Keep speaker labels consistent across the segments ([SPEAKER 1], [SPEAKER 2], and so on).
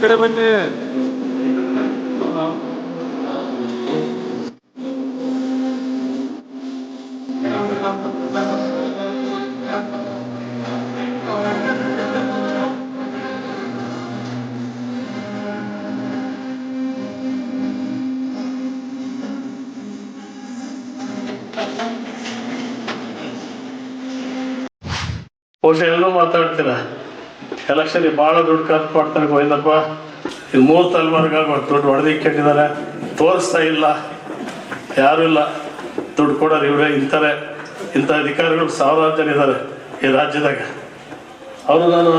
[SPEAKER 1] ಕಡೆ ಬನ್ನಿ.
[SPEAKER 2] ಒಟ್ಟು ಮಾತಾಡ್ತೀರ? ಎಲೆಕ್ಷನ್ ಭಾಳ ದುಡ್ಡು ಖರ್ಚು ಮಾಡ್ತಾರೆ ಗೋವಿಂದಪ್ಪ. ಇದು ಮೂರು ತಲೆಮಾರಿಗಾಗಿ ದುಡ್ಡು ಹೊಡೆದಿಕ್ಕಿಟ್ಟಿದ್ದಾರೆ ತೋರಿಸ್ತಾ ಇಲ್ಲ. ಯಾರೂ ಇಲ್ಲ. ದುಡ್ಡು ಕೊಡೋರು ಇವರೇ ಇಂಥರೇ ಇಂಥ ಅಧಿಕಾರಿಗಳು ಸಾವಿರಾರು ಜನ ಇದ್ದಾರೆ ಈ ರಾಜ್ಯದಾಗ. ಅವರು ನಾನು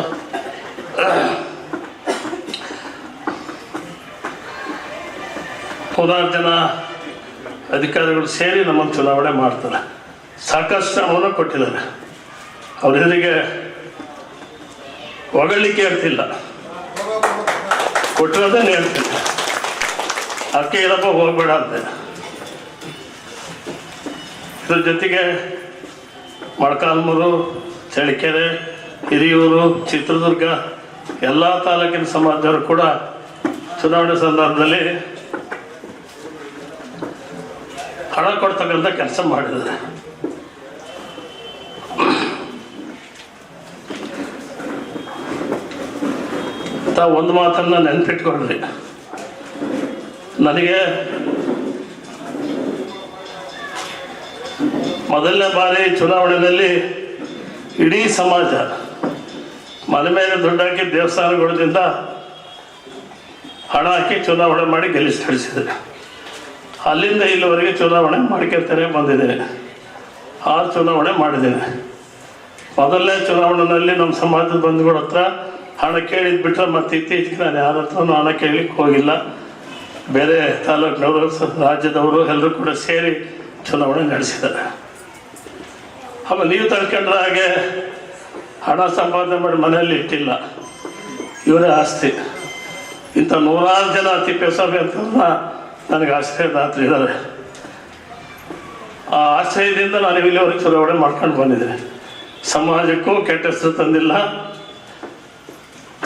[SPEAKER 2] ಹೂರಾರು ಜನ ಅಧಿಕಾರಿಗಳು ಸೇರಿ ನಮ್ಮನ್ನು ಚುನಾವಣೆ ಮಾಡ್ತಾರೆ. ಸಾಕಷ್ಟು ಹಣವನ್ನು ಕೊಟ್ಟಿದ್ದಾರೆ. ಅವ್ರ ಎದುರಿಗೆ ಹೊಗಳಿಕೆ ಇರ್ತಿಲ್ಲ ಕೊಟ್ಟಿರೋದೇ ಹೇಳ್ತಿಲ್ಲ ಅದಕ್ಕೆ ಇರಪ್ಪ ಹೋಗ್ಬೇಡ ಅಂತ. ಇದ್ರ ಜೊತೆಗೆ ಮಡ್ಕಾಲ್ಮೂರು, ಚಳ್ಳಕೆರೆ, ಹಿರಿಯೂರು, ಚಿತ್ರದುರ್ಗ, ಎಲ್ಲ ತಾಲೂಕಿನ ಸಮಾಜದವರು ಕೂಡ ಚುನಾವಣೆ ಸಂದರ್ಭದಲ್ಲಿ ಹಣ ಕೊಡ್ತಕ್ಕಂಥ ಕೆಲಸ ಮಾಡಿದ್ದಾರೆ. ಒಂದು ಮಾತನ್ನ ನೆನ್ಪಿಟ್ಕೊಳ್ಳಿ ನನಗೆ ಮೊದಲನೇ ಬಾರಿ ಚುನಾವಣೆಯಲ್ಲಿ ಇಡೀ ಸಮಾಜ, ಮನೆ ಮೇಲೆ ದೇವಸ್ಥಾನಗಳಿಂದ ಹಣ ಹಾಕಿ ಚುನಾವಣೆ ಮಾಡಿ ಗೆಲ್ಲಿಸಿ ತಿಳಿಸಿದೆ ಅಲ್ಲಿಂದ ಇಲ್ಲಿವರೆಗೆ ಚುನಾವಣೆ ಮಾಡ್ಕೊಳ್ತಾರೆ ಬಂದಿದ್ದೇನೆ ಆ ಚುನಾವಣೆ ಮಾಡಿದ್ದೇನೆ. ಮೊದಲನೇ ಚುನಾವಣೆಯಲ್ಲಿ ನಮ್ಮ ಸಮಾಜದ ಬಂಧುಗಳ ಹತ್ರ ಹಣ ಕೇಳಿದ್ ಬಿಟ್ರೆ ಮತ್ತೆ ಇತ್ತೀಚೆಗೆ ನಾನು ಯಾರ ಹತ್ರನೂ ಹಣ ಕೇಳಲಿಕ್ಕೆ ಹೋಗಿಲ್ಲ. ಬೇರೆ ತಾಲೂಕಿನವರು ರಾಜ್ಯದವರು ಎಲ್ಲರೂ ಕೂಡ ಸೇರಿ ಚುನಾವಣೆ ನಡೆಸಿದ್ದಾರೆ. ಆಮೇಲೆ ನೀವು ತಡ್ಕೊಂಡ್ರೆ ಹಾಗೆ ಹಣ ಸಂಪಾದನೆ ಮಾಡಿ ಮನೆಯಲ್ಲಿ ಇಟ್ಟಿಲ್ಲ. ಇವರೇ ಆಸ್ತಿ. ಇಂಥ ನೂರಾರು ಜನ ತಿಪ್ಪೇಸ್ವಾಮಿ ಅಂತ ನನಗೆ ಆಶ್ರಯದಾತರು ಇದ್ದಾರೆ. ಆ ಆಶ್ರಯದಿಂದ ನಾನು ಇಲ್ಲಿವರೆಗೆ ಚುನಾವಣೆ ಮಾಡ್ಕೊಂಡು ಬಂದಿದ್ದೇನೆ. ಸಮಾಜಕ್ಕೂ ಕೆಟ್ಟ ಹೆಸರು ತಂದಿಲ್ಲ.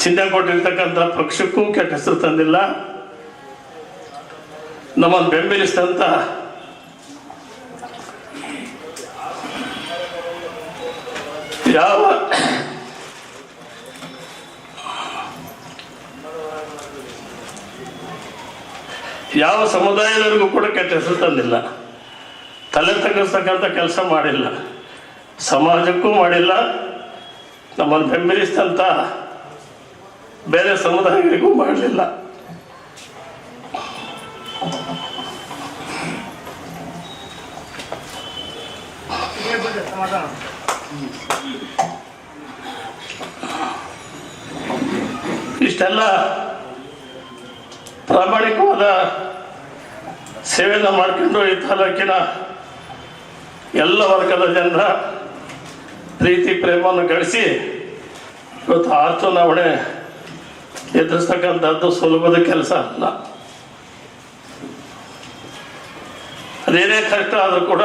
[SPEAKER 2] ಚಿಹ್ನೆ ಕೊಟ್ಟಿರ್ತಕ್ಕಂಥ ಪಕ್ಷಕ್ಕೂ ಕೆಟ್ಟ ಹೆಸರು ತಂದಿಲ್ಲ. ನಮ್ಮನ್ನು ಬೆಂಬಲಿಸಿದಂಥ ಯಾವ ಯಾವ ಸಮುದಾಯದವರಿಗೂ ಕೂಡ ಕೆಟ್ಟ ಹೆಸರು ತಂದಿಲ್ಲ. ತಲೆ ತಗ್ಗಿಸ್ತಕ್ಕಂಥ ಕೆಲಸ ಮಾಡಿಲ್ಲ. ಸಮಾಜಕ್ಕೂ ಮಾಡಿಲ್ಲ. ನಮ್ಮನ್ನು ಬೆಂಬಲಿಸಿದಂಥ ಬೇರೆ ಸಮುದಾಯಗಳಿಗೂ ಮಾಡಲಿಲ್ಲ. ಇಷ್ಟೆಲ್ಲ ಪ್ರಾಮಾಣಿಕವಾದ ಸೇವೆಯನ್ನು ಮಾಡಿಕೊಂಡು ಈ ತಾಲೂಕಿನ ಎಲ್ಲ ವರ್ಗದ ಜನರ ಪ್ರೀತಿ, ಪ್ರೇಮವನ್ನು ಗಳಿಸಿ ಇವತ್ತು ಆರ್ ಚುನಾವಣೆ ಎದುರಿಸ್ತಕ್ಕಂಥದ್ದು ಸುಲಭದ ಕೆಲಸ ಅಲ್ಲ. ಅದೇನೇ ಕಷ್ಟ ಆದರೂ ಕೂಡ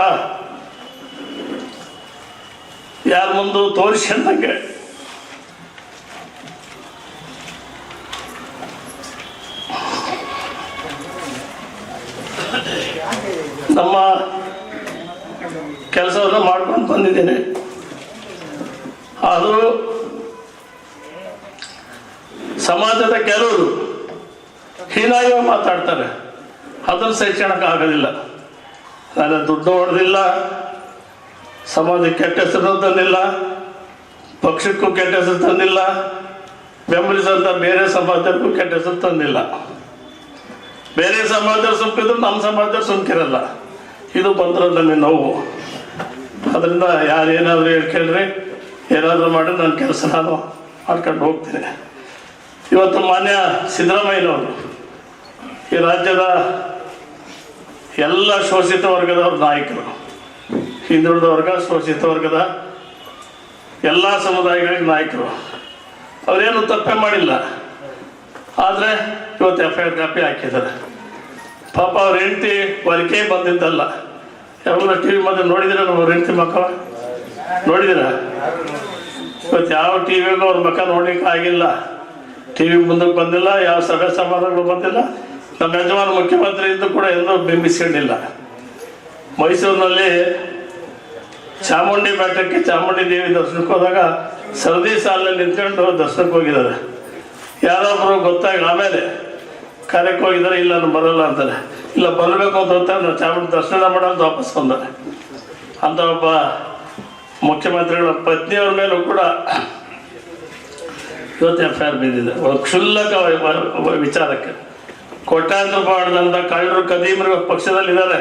[SPEAKER 2] ಯಾರ ಮುಂದೆ ತೋರಿಸ್ಕೊಂಡಂಗೆ ನಮ್ಮ ಕೆಲಸವನ್ನು ಮಾಡ್ಕೊಂಡು ಬಂದಿದ್ದೇನೆ. ಆದರೂ ಸಮಾಜದ ಕೆಲವರು ಹೀನಾಗಿ ಮಾತಾಡ್ತಾರೆ. ಅದನ್ನು ಸಹಿಸ್ಕೊಳಕ್ಕೆ ಆಗೋದಿಲ್ಲ. ನಾನು ದುಡ್ಡು ಹೊಡೆದಿಲ್ಲ. ಸಮಾಜಕ್ಕೆ ಕೆಟ್ಟ ಹೆಸರು ತಂದಿಲ್ಲ. ಪಕ್ಷಕ್ಕೂ ಕೆಟ್ಟ ಹೆಸರು ತಂದಿಲ್ಲ. ಬೆಂಬಲಿಸಿದಂಥ ಬೇರೆ ಸಮಾಜಕ್ಕೂ ಕೆಟ್ಟ ಹೆಸರು ತಂದಿಲ್ಲ. ಬೇರೆ ಸಮಾಜ ಸುಮ್ಕಿದ್ರು ನಮ್ಮ ಸಮಾಜ ಸುಮ್ಕಿರಲ್ಲ. ಇದು ಬಂದ್ರೆ ನಮಗೆ ನೋವು. ಅದರಿಂದ ಯಾರು ಏನಾದರೂ ಹೇಳ್ಕೇಳ್ರಿ ಏನಾದರೂ ಮಾಡಿ ನನ್ನ ಕೆಲಸ ನಾನು ಮಾಡ್ಕೊಂಡು ಹೋಗ್ತೀನಿ. ಇವತ್ತು ಮಾನ್ಯ ಸಿದ್ದರಾಮಯ್ಯನವರು ಈ ರಾಜ್ಯದ ಎಲ್ಲ ಶೋಷಿತ ವರ್ಗದವ್ರ ನಾಯಕರು. ಹಿಂದುಳಿದ ವರ್ಗ, ಶೋಷಿತ ವರ್ಗದ ಎಲ್ಲ ಸಮುದಾಯಗಳಿಗೆ ನಾಯಕರು. ಅವರೇನು ತಪ್ಪೆ ಮಾಡಿಲ್ಲ. ಆದರೆ ಇವತ್ತು ಎಫ್ ಐ ಆರ್ ಕಾಪಿ ಹಾಕಿದ್ದಾರೆ. ಪಾಪ ಅವ್ರ ಹೆಂಡತಿ ಹೊಲಿಕೆ ಬಂದಿದ್ದಲ್ಲ. ಯಾವಾಗ ಟಿ ವಿ ಮತ್ತೆ ನೋಡಿದಿರ ನಮ್ಮ ಹೆಂಡತಿ ಮಕ್ಕ ನೋಡಿದಿರ ಇವತ್ತು ಯಾವ ಟಿ ವಿಗೂ ಅವ್ರ ಮಕ್ಕ ನೋಡ್ಲಿಕ್ಕೆ ಆಗಿಲ್ಲ. ಟಿ ವಿ ಮುಂದಕ್ಕೆ ಬಂದಿಲ್ಲ, ಯಾವ ಸಭೆ ಸಮಾರಂಭಗಳು ಬಂದಿಲ್ಲ. ನಮ್ಮ ಯಜಮಾನ ಮುಖ್ಯಮಂತ್ರಿ ಇದ್ದು ಕೂಡ ಎಂದೂ ಬಿಂಬಿಸ್ಕೊಂಡಿಲ್ಲ. ಮೈಸೂರಿನಲ್ಲಿ ಚಾಮುಂಡಿ ಬೆಟ್ಟಕ್ಕೆ ಚಾಮುಂಡಿ ದೇವಿ ದರ್ಶನಕ್ಕೆ ಹೋದಾಗ ಸರದಿ ಸಾಲಲ್ಲಿ ನಿಂತ್ಕೊಂಡು ದರ್ಶನಕ್ಕೆ ಹೋಗಿದ್ದಾರೆ. ಯಾರೊಬ್ಬರು ಗೊತ್ತಾಗಿ ಆಮೇಲೆ ಕಾರ್ಯಕ್ಕೆ ಹೋಗಿದ್ದಾರೆ, ಇಲ್ಲ, ನಾನು ಬರಲ್ಲ ಅಂತಾರೆ. ಇಲ್ಲ, ಬರಬೇಕು ಅಂತ ಗೊತ್ತಾಗ ನಾನು ಚಾಮುಂಡಿ ದರ್ಶನ ಮಾಡೋದು ವಾಪಸ್ ಬಂದಾರೆ. ಅಂತ ಒಬ್ಬ ಮುಖ್ಯಮಂತ್ರಿಗಳ ಪತ್ನಿಯವ್ರ ಮೇಲೂ ಕೂಡ ಇವತ್ತು ಎಫ್ ಐ ಆರ್ ಬಿದ್ದಿದೆ ಕ್ಷುಲ್ಲಕ ವಿಚಾರಕ್ಕೆ. ಕೋಟ್ಯಾಂತರ ಮಾಡಿದಂಥ ಕಳ್ಳರು ಕದೀಮರು ಪಕ್ಷದಲ್ಲಿದ್ದಾರೆ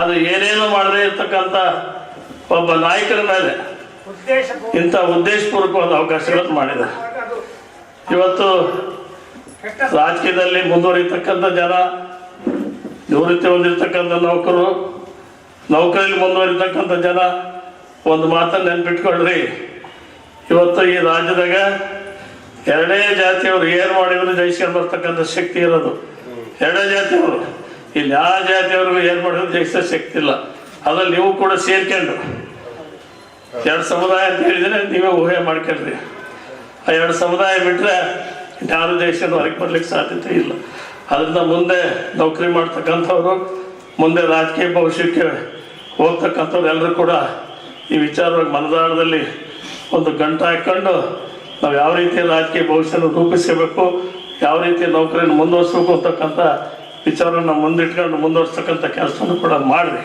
[SPEAKER 2] ಅದು ಏನೇನು ಮಾಡದೇ ಇರ್ತಕ್ಕಂಥ ಒಬ್ಬ ನಾಯಕರ ಮೇಲೆ ಇಂಥ ಉದ್ದೇಶಪೂರ್ವಕವಾದ ಅವಕಾಶಗಳನ್ನು ಮಾಡಿದೆ ಇವತ್ತು ರಾಜಕೀಯದಲ್ಲಿ ಮುಂದುವರಿತಕ್ಕಂಥ ಜನ ನಿವೃತ್ತಿ ಹೊಂದಿರತಕ್ಕಂಥ ನೌಕರು, ನೌಕರಿಯಲ್ಲಿ ಮುಂದುವರಿತಕ್ಕಂಥ ಜನ, ಒಂದು ಮಾತನ್ನು ನೆನ್ಪಿಟ್ಕೊಳ್ರಿ ಇವತ್ತು ಈ ರಾಜ್ಯದಾಗ ಎರಡೇ ಜಾತಿಯವರು ಏನು ಮಾಡಿದ್ರು ಜಯಿಸ್ಕೊಂಡು ಬರ್ತಕ್ಕಂಥ ಶಕ್ತಿ ಇರೋದು. ಎರಡೇ ಜಾತಿಯವರು. ಇಲ್ಲಿ ಯಾವ ಜಾತಿಯವ್ರಿಗೂ ಏನು ಮಾಡಿದ್ರು ಜಯಿಸೋ ಶಕ್ತಿ ಇಲ್ಲ. ಅದ್ರಲ್ಲಿ ನೀವು ಕೂಡ ಸೇರ್ಕೊಂಡು. ಎರಡು ಸಮುದಾಯ ಅಂತ ಹೇಳಿದ್ರೆ ನೀವೇ ಊಹೆ ಮಾಡ್ಕೊಳ್ರಿ. ಆ ಎರಡು ಸಮುದಾಯ ಬಿಟ್ಟರೆ ಯಾರು ದೇಶದ ಹೊರಗೆ ಬರ್ಲಿಕ್ಕೆ ಸಾಧ್ಯತೆ ಇಲ್ಲ. ಅದರಿಂದ ಮುಂದೆ ನೌಕರಿ ಮಾಡ್ತಕ್ಕಂಥವ್ರು, ಮುಂದೆ ರಾಜಕೀಯ ಭವಿಷ್ಯಕ್ಕೆ ಹೋಗ್ತಕ್ಕಂಥವ್ರು ಎಲ್ಲರೂ ಕೂಡ ಈ ವಿಚಾರವಾಗಿ ಮನದಾಳದಲ್ಲಿ ಒಂದು ಗಂಟು ಹಾಕ್ಕೊಂಡು ನಾವು ಯಾವ ರೀತಿಯ ರಾಜಕೀಯ ಭವಿಷ್ಯನ ರೂಪಿಸಬೇಕು ಯಾವ ರೀತಿ ನೌಕರಿಯನ್ನು ಮುಂದುವರಿಸಬೇಕು ಅಂತಕ್ಕಂಥ ವಿಚಾರವನ್ನು ಮುಂದಿಟ್ಕೊಂಡು ಮುಂದುವರಿಸ್ತಕ್ಕಂಥ ಕೆಲಸವನ್ನು ಕೂಡ ಮಾಡಿರಿ.